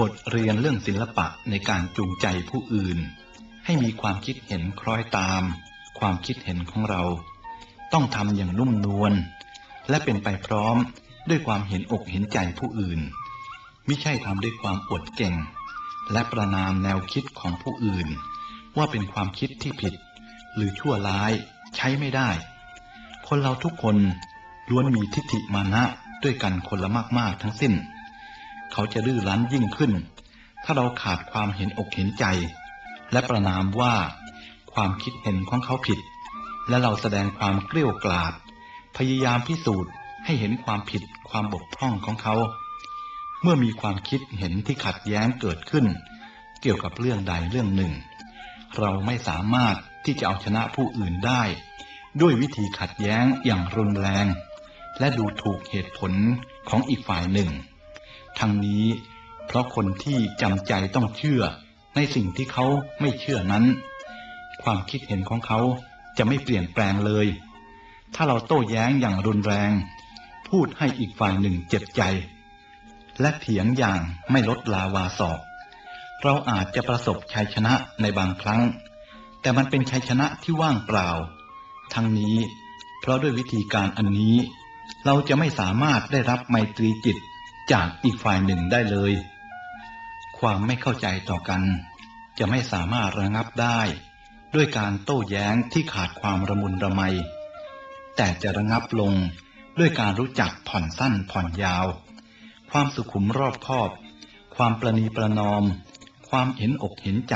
บทเรียนเรื่องศิลปะในการจูงใจผู้อื่น ให้มีความคิดเห็นคล้อยตาม ความคิดเห็นของเรา ต้องทำอย่างนุ่มนวลและเป็นไปพร้อมด้วยความเห็นอกเห็นใจผู้อื่นไม่ใช่ทำด้วยความอวดเก่ง และประนามแนวคิดของผู้อื่น ว่าเป็นความคิดที่ผิด หรือชั่วร้ายใช้ไม่ได้ คนเราทุกคนล้วนมีทิฏฐิมานะด้วยกันคนละมาก ๆ ทั้งสิ้น เขาจะดื้อรั้นยิ่งขึ้น ถ้าเราขาดความเห็นอกเห็นใจ และประนามว่าความคิดเห็นของเขาผิด และเราแสดงความเกลี้ยกล่อมพยายามพิสูจน์ให้เห็นความผิดความบกพร่องของเขา เมื่อมีความคิดเห็นที่ขัดแย้งเกิดขึ้น เกี่ยวกับเรื่องใดเรื่องหนึ่ง เราไม่สามารถที่จะเอาชนะผู้อื่นได้ ด้วยวิธีขัดแย้งอย่างรุนแรง และดูถูกเหตุผลของอีกฝ่ายหนึ่ง ทั้งนี้ เพราะคนที่จำใจต้องเชื่อในสิ่งที่เขาไม่เชื่อนั้น ความคิดเห็นของเขาจะไม่เปลี่ยนแปลงเลย ถ้าเราโต้แย้งอย่างรุนแรง พูดให้อีกฝ่ายหนึ่งเจ็บใจ และเถียงอย่างไม่ลดลาวาสอกเราอาจจะประสบชัยชนะในบางครั้ง แต่มันเป็นชัยชนะที่ว่างเปล่า ทั้งนี้ เพราะด้วยวิธีการอันนี้ เราจะไม่สามารถได้รับไมตรีจิต จากอีกฝ่ายหนึ่งได้เลย ความไม่เข้าใจต่อกัน จะไม่สามารถระงับได้ ด้วยการโต้แย้งที่ขาดความระมุนระไม แต่จะระงับลงด้วยการรู้จักผ่อนสั้นผ่อนยาว ความสุขุมรอบคอบ ความประนีประนอม ความเห็นอกเห็นใจ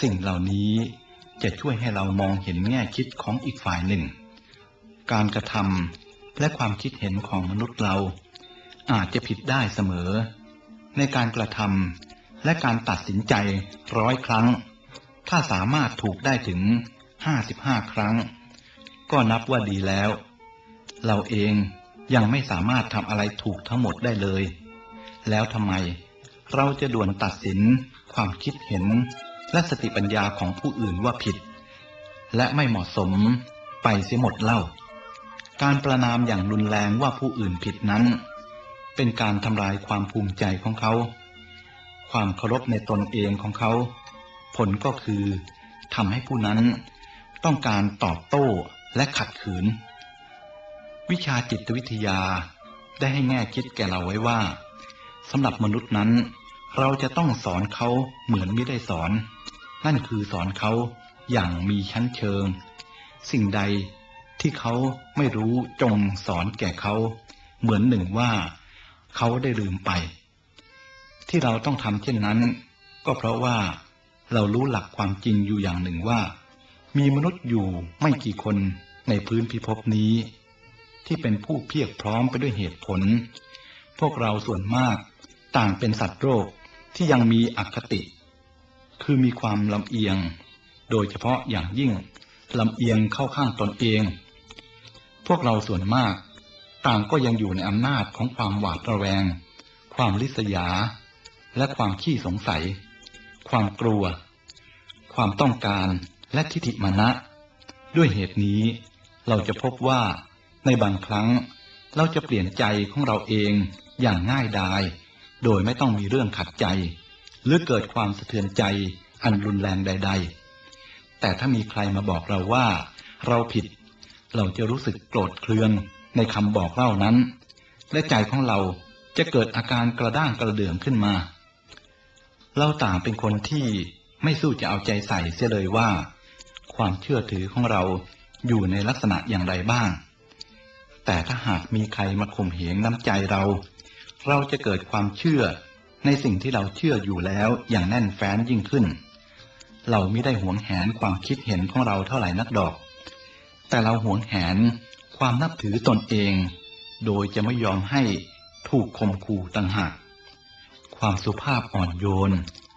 สิ่งเหล่านี้จะช่วยให้เรามองเห็นแง่คิดของอีกฝ่ายหนึ่ง การกระทำและความคิดเห็นของมนุษย์เรา อาจจะผิดได้เสมอ ในการกระทำและการตัดสินใจร้อยครั้ง ถ้าสามารถถูกได้ถึงห้าสิบห้าครั้ง ก็นับว่าดีแล้ว เราเองยังไม่สามารถทำอะไรถูกทั้งหมดได้เลย แล้วทำไมเราจะด่วนตัดสินความคิดเห็นและสติปัญญาของผู้อื่นว่าผิด และไม่เหมาะสมไปเสียหมดเล่า การประนามอย่างรุนแรงว่าผู้อื่นผิดนั้น เป็นการทำลายความภูมิใจของเขา ความเคารพในตนเองของเขา ผลก็คือทำให้ผู้นั้น ต้องการตอบโต้และขัดขืน วิชาจิตวิทยาได้ให้แง่คิดแก่เราไว้ว่าสำหรับมนุษย์นั้น เราจะต้องสอนเขาเหมือนไม่ได้สอน นั่นคือสอนเขาอย่างมีชั้นเชิง สิ่งใดที่เขาไม่รู้จงสอนแก่เขา เหมือนหนึ่งว่า เขาได้ลืมไป ที่เราต้องทำเช่นนั้น ก็เพราะว่าเรารู้หลักความจริงอยู่อย่างหนึ่งว่า มีมนุษย์อยู่ไม่กี่คนในพื้นพิภพนี้ ที่เป็นผู้เพียรพร้อมไปด้วยเหตุผล พวกเราส่วนมากต่างเป็นสัตว์โรคที่ยังมีอคติ คือมีความลำเอียง โดยเฉพาะอย่างยิ่งลำเอียงเข้าข้างตนเอง พวกเราส่วนมาก ต่างก็ยังอยู่ในอำนาจของความหวาดระแวง ความลิษยา และความขี้สงสัย ความกลัว ความต้องการและทิฏฐิมานะ ด้วยเหตุนี้ เราจะพบว่าในบางครั้งเราจะเปลี่ยนใจของเราเองอย่างง่ายดาย โดยไม่ต้องมีเรื่องขัดใจ หรือเกิดความสะเทือนใจอันรุนแรงใด ๆ แต่ถ้ามีใครมาบอกเราว่า เราผิด เราจะรู้สึกโกรธเคือง ในคำบอกเล่านั้น และใจของเราจะเกิดอาการกระด้างกระเดื่องขึ้นมา เราต่างเป็นคนที่ไม่สู้จะเอาใจใส่เสียเลยว่า ความเชื่อถือของเราอยู่ในลักษณะอย่างไรบ้าง แต่ถ้าหากมีใครมาข่มเหงน้ำใจเรา เราจะเกิดความเชื่อในสิ่งที่เราเชื่ออยู่แล้วอย่างแน่นแฟ้นยิ่งขึ้น เราไม่ได้หวงแหนความคิดเห็นของเราเท่าไหร่นักดอก แต่เราหวงแหน ความนับถือตนเอง โดยจะไม่ยอมให้ถูกข่มขู่ต่างหาก ความสุภาพอ่อนโยน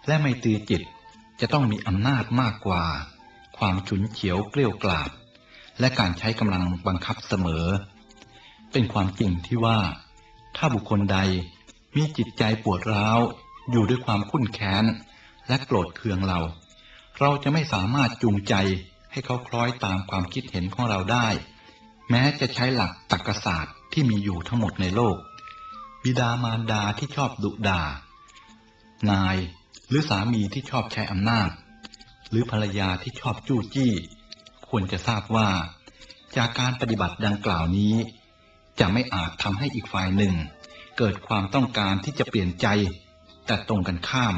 และไม่ตีจิตจะต้องมีอำนาจมากกว่า ความฉุนเฉียวเกลี้ยวกล่อมและการใช้กำลังบังคับเสมอ เป็นความจริงที่ว่า ถ้าบุคคลใดมีจิตใจปวดร้าว อยู่ด้วยความคุ้นแค้น และโกรธเคืองเรา เราจะไม่สามารถจูงใจให้เขาคล้อยตามความคิดเห็นของเราได้ แม้จะใช้หลักตรรกศาสตร์ที่มีอยู่ทั้งหมดในโลก บิดามารดาที่ชอบดุด่านายหรือสามีที่ชอบใช้อำนาจ หรือภรรยาที่ชอบจู้จี้ ควรจะทราบว่า จากการปฏิบัติดังกล่าวนี้ จะไม่อาจทำให้อีกฝ่ายหนึ่ง เกิดความต้องการที่จะเปลี่ยนใจ แต่ตรงกันข้าม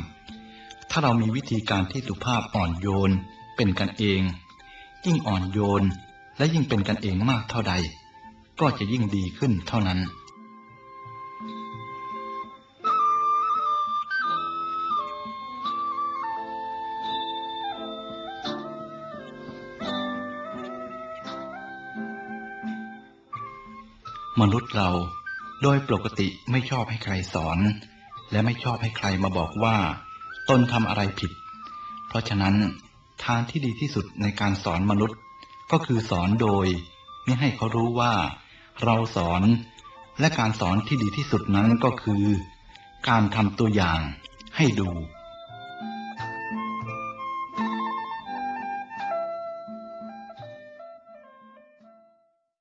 ถ้าเรามีวิธีการที่สุภาพอ่อนโยนเป็นกันเองยิ่งอ่อนโยน และยิ่งเป็นกันเองมากเท่าใด ก็จะยิ่งดีขึ้นเท่านั้น มนุษย์เราโดยปกติไม่ชอบให้ใครสอน และไม่ชอบให้ใครมาบอกว่า ตนทำอะไรผิด เพราะฉะนั้นทางที่ดีที่สุดในการสอนมนุษย์ ก็คือสอนโดยไม่ให้เขารู้ว่า เราสอน และการสอนที่ดีที่สุดนั้นก็คือ การทำตัวอย่างให้ดู